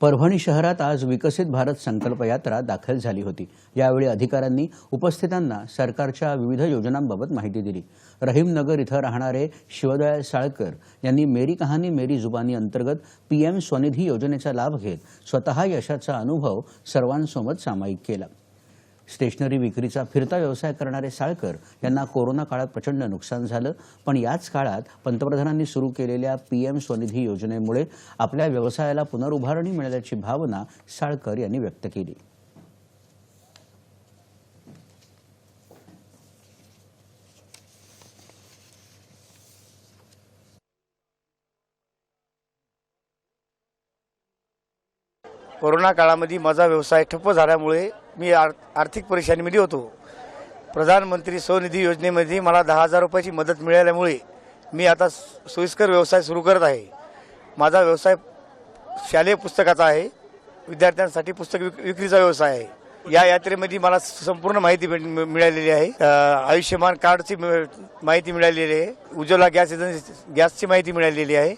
परभणी शहरात आज विकसित भारत संकल्प यात्रा दाखल झाली होती. यावेळी अधिकाऱ्यांनी उपस्थितांना सरकारच्या विविध योजनांबाबत माहिती दिली. रहीमनगर इथं राहणारे शिवदयाळ साळकर यांनी मेरी कहाणी मेरी जुबानी अंतर्गत पीएम स्वनिधी योजनेचा लाभ घेत स्वतः यशाचा अनुभव सर्वांसोबत सामायिक केला. स्टेशनरी विक्रीचा फिरता व्यवसाय करणारे साळकर यांना कोरोना काळात प्रचंड नुकसान झालं. पण याच काळात पंतप्रधानांनी सुरू केलेल्या पीएम स्वनिधी योजनेमुळे आपल्या व्यवसायाला पुनरुभारणी मिळाल्याची भावना साळकर यांनी व्यक्त केली. कोरोना काळामध्ये माझा व्यवसाय ठप्प झाल्यामुळे मी आर आर्थिक परेशानीमध्ये होतो. प्रधानमंत्री स्वनिधी योजनेमध्ये मला दहा हजार रुपयाची मदत मिळाल्यामुळे मी आता सोयीस्कर व्यवसाय सुरू करत आहे. माझा व्यवसाय शालेय पुस्तकाचा आहे. विद्यार्थ्यांसाठी पुस्तक विक विक्रीचा व्यवसाय आहे. या यात्रेमध्ये मला संपूर्ण माहिती मिळालेली आहे. आयुष्यमान कार्डची माहिती मिळालेली आहे. उज्ज्वला गॅस एजन्सी गॅसची माहिती मिळालेली आहे.